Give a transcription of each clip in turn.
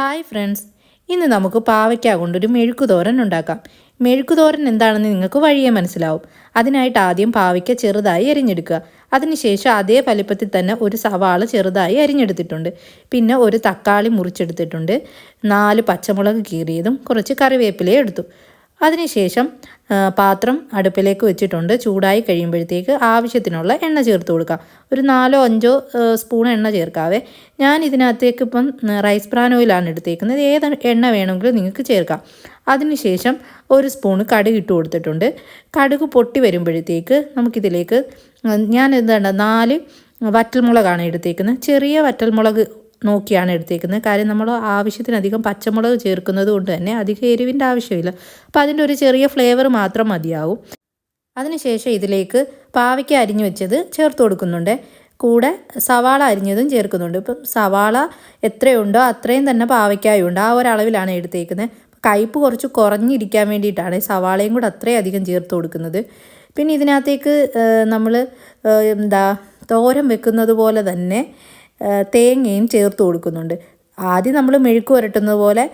Hi friends. ഇന്ന് നമുക്ക് പാവയ്ക്ക കൊണ്ടൊരു മെഴുക്കുതോരൻ ഉണ്ടാക്കാം. മെഴുക്കുതോരൻ എന്താണെന്ന് നിങ്ങൾക്ക് വഴിയെ മനസ്സിലാവും. അതിനായിട്ട് ആദ്യം പാവയ്ക്ക ചെറുതായി അരിഞ്ഞെടുക്കുക. അതിനുശേഷം അതേ വലിപ്പത്തിൽ തന്നെ ഒരു സവാള ചെറുതായി അരിഞ്ഞെടുത്തിട്ടുണ്ട്. പിന്നെ ഒരു തക്കാളി മുറിച്ചെടുത്തിട്ടുണ്ട്. നാല് പച്ചമുളക് കീറിയതും കുറച്ച് കറിവേപ്പിലയും എടുത്തു. അതിനുശേഷം പാത്രം അടുപ്പിലേക്ക് വെച്ചിട്ടുണ്ട്. ചൂടായി കഴിയുമ്പോഴത്തേക്ക് ആവശ്യത്തിനുള്ള എണ്ണ ചേർത്ത് കൊടുക്കാം. ഒരു നാലോ അഞ്ചോ സ്പൂൺ എണ്ണ ചേർക്കാവേ. ഞാൻ ഇതിനകത്തേക്ക് ഇപ്പം റൈസ് ബ്രാൻ ഓയിലാണ് എടുത്തേക്കുന്നത്. ഏത് എണ്ണ വേണമെങ്കിലും നിങ്ങൾക്ക് ചേർക്കാം. അതിനുശേഷം ഒരു സ്പൂൺ കടുക് ഇട്ട് കൊടുത്തിട്ടുണ്ട്. കടുക് പൊട്ടി വരുമ്പോഴത്തേക്ക് നമുക്കിതിലേക്ക് ഞാൻ എന്താണ് നാല് വറ്റൽമുളകാണ് എടുത്തേക്കുന്നത്. ചെറിയ വറ്റൽമുളക് നോക്കിയാണ് എടുത്തേക്കുന്നത്. കാര്യം നമ്മൾ ആവശ്യത്തിനധികം പച്ചമുളക് ചേർക്കുന്നത് കൊണ്ട് തന്നെ അധികം എരിവിന്റെ ആവശ്യമില്ല. അപ്പോൾ അതിന്റെ ഒരു ചെറിയ ഫ്ലേവർ മാത്രം മതിയാവും. അതിനുശേഷം ഇതിലേക്ക് പാവയ്ക്ക അരിഞ്ഞു വെച്ചത് ചേർത്ത് കൊടുക്കുന്നുണ്ട്. കൂടെ സവാള അരിഞ്ഞതും ചേർക്കുന്നുണ്ട്. ഇപ്പം സവാള എത്രയുണ്ടോ അത്രയും തന്നെ പാവയ്ക്കായും ഉണ്ട് ആ ഒരളവിലാണ് എടുത്തേക്കുന്നത്. കയ്പ്പ് കുറച്ച് കുറഞ്ഞിരിക്കാൻ വേണ്ടിയിട്ടാണ് സവാളയും കൂടെ അധികം ചേർത്ത് കൊടുക്കുന്നത്. പിന്നെ ഇതിനകത്തേക്ക് നമ്മൾ എന്താ തോരം വെക്കുന്നത് പോലെ തന്നെ തേങ്ങയും ചേർത്ത് കൊടുക്കുന്നുണ്ട്. ആദ്യം നമ്മൾ മെഴുക്ക് പുരട്ടുന്നത് പോലെ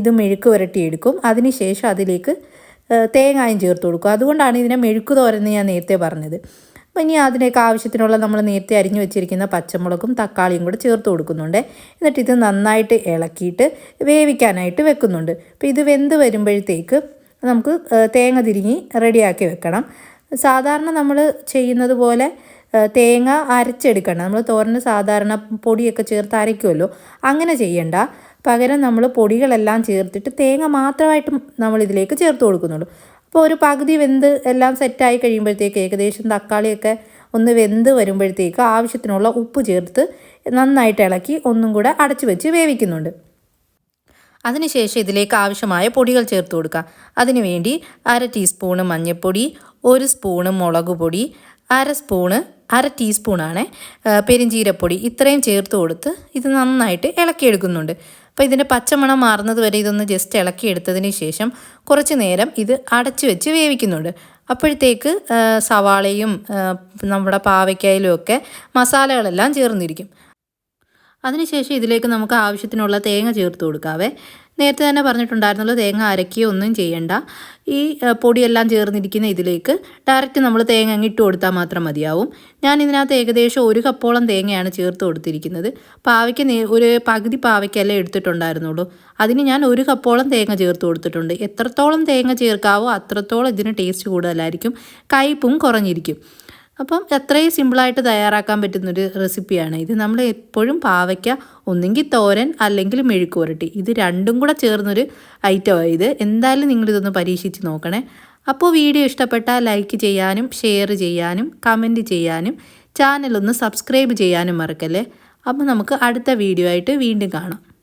ഇത് മെഴുക്ക് പുരട്ടിയെടുക്കും അതിനുശേഷം അതിലേക്ക് തേങ്ങായും ചേർത്ത് കൊടുക്കും. അതുകൊണ്ടാണ് ഇതിനെ മെഴുക്ക് തോരെന്ന് ഞാൻ നേരത്തെ പറഞ്ഞത്. അപ്പോൾ ഇനി അതിനേക്ക് ആവശ്യത്തിനുള്ള നമ്മൾ നേരത്തെ അരിഞ്ഞു വെച്ചിരിക്കുന്ന പച്ചമുളകും തക്കാളിയും കൂടെ ചേർത്ത് കൊടുക്കുന്നുണ്ട്. എന്നിട്ട് ഇത് നന്നായിട്ട് ഇളക്കിയിട്ട് വേവിക്കാനായിട്ട് വെക്കുന്നുണ്ട്. അപ്പോൾ ഇത് വെന്ത് വരുമ്പോഴത്തേക്ക് നമുക്ക് തേങ്ങ തിരിഞ്ഞ് റെഡിയാക്കി വെക്കണം. സാധാരണ നമ്മൾ ചെയ്യുന്നത് പോലെ തേങ്ങ അരച്ചെടുക്കണം. നമ്മൾ തോരന് സാധാരണ പൊടിയൊക്കെ ചേർത്ത് അരയ്ക്കുമല്ലോ. അങ്ങനെ ചെയ്യണ്ട. പകരം നമ്മൾ പൊടികളെല്ലാം ചേർത്തിട്ട് തേങ്ങ മാത്രമായിട്ട് നമ്മൾ ഇതിലേക്ക് ചേർത്ത് കൊടുക്കുന്നുള്ളൂ. അപ്പോൾ ഒരു പകുതി വെന്ത് എല്ലാം സെറ്റായി കഴിയുമ്പോഴത്തേക്ക് ഏകദേശം തക്കാളിയൊക്കെ ഒന്ന് വെന്ത് വരുമ്പോഴത്തേക്ക് ആവശ്യത്തിനുള്ള ഉപ്പ് ചേർത്ത് നന്നായിട്ട് ഇളക്കി ഒന്നും കൂടെ അടച്ചു വെച്ച് വേവിക്കുന്നുണ്ട്. അതിനുശേഷം ഇതിലേക്ക് ആവശ്യമായ പൊടികൾ ചേർത്ത് കൊടുക്കുക. അതിനുവേണ്ടി അര ടീസ്പൂണ് മഞ്ഞൾപ്പൊടി ഒരു സ്പൂണ് മുളക് പൊടി അര സ്പൂണ് അര ടീസ്പൂണാണ് പെരിഞ്ചീരപ്പൊടി ഇത്രയും ചേർത്ത് കൊടുത്ത് ഇത് നന്നായിട്ട് ഇളക്കിയെടുക്കുന്നുണ്ട്. അപ്പോൾ ഇതിന്റെ പച്ചമണം മാറുന്നത് വരെ ഇതൊന്ന് ജസ്റ്റ് ഇളക്കിയെടുത്തതിന് ശേഷം കുറച്ച് നേരം ഇത് അടച്ചു വെച്ച് വേവിക്കുന്നുണ്ട്. അപ്പോഴത്തേക്ക് സവാളയും നമ്മുടെ പാവയ്ക്കായാലും ഒക്കെ മസാലകളെല്ലാം ചേർന്നിരിക്കും. അതിനുശേഷം ഇതിലേക്ക് നമുക്ക് ആവശ്യത്തിനുള്ള തേങ്ങ ചേർത്ത് കൊടുക്കാവേ. നേരത്തെ തന്നെ പറഞ്ഞിട്ടുണ്ടായിരുന്നല്ലോ തേങ്ങ അരക്കുകയോ ഒന്നും ചെയ്യണ്ട. ഈ പൊടിയെല്ലാം ചേർന്നിരിക്കുന്ന ഇതിലേക്ക് ഡയറക്റ്റ് നമ്മൾ തേങ്ങ അങ്ങ് ഇട്ട് കൊടുത്താൽ മാത്രം മതിയാവും. ഞാൻ ഇതിനകത്ത് ഏകദേശം ഒരു കപ്പോളം തേങ്ങയാണ് ചേർത്ത് കൊടുത്തിരിക്കുന്നത്. പാവയ്ക്ക് ഒരു പകുതി പാവയ്ക്കല്ലേ എടുത്തിട്ടുണ്ടായിരുന്നുള്ളൂ. അതിന് ഞാൻ ഒരു കപ്പോളം തേങ്ങ ചേർത്ത് കൊടുത്തിട്ടുണ്ട്. എത്രത്തോളം തേങ്ങ ചേർക്കാവോ അത്രത്തോളം ഇതിന് ടേസ്റ്റ് കൂടുതലായിരിക്കും. കയ്പും കുറഞ്ഞിരിക്കും. അപ്പം എത്രയും സിമ്പിളായിട്ട് തയ്യാറാക്കാൻ പറ്റുന്നൊരു റെസിപ്പിയാണ്. ഇത് നമ്മൾ എപ്പോഴും പാവയ്ക്ക ഒന്നെങ്കിൽ തോരൻ അല്ലെങ്കിൽ മെഴുക്ക് പുരട്ടി. ഇത് രണ്ടും കൂടെ ചേർന്നൊരു ഐറ്റമാണ് ഇത്. എന്തായാലും നിങ്ങളിതൊന്ന് പരീക്ഷിച്ച് നോക്കണേ. അപ്പോൾ വീഡിയോ ഇഷ്ടപ്പെട്ടാൽ ലൈക്ക് ചെയ്യാനും ഷെയർ ചെയ്യാനും കമന്റ് ചെയ്യാനും ചാനലൊന്ന് സബ്സ്ക്രൈബ് ചെയ്യാനും മറക്കല്ലേ? അപ്പോൾ നമുക്ക് അടുത്ത വീഡിയോ ആയിട്ട് വീണ്ടും കാണാം.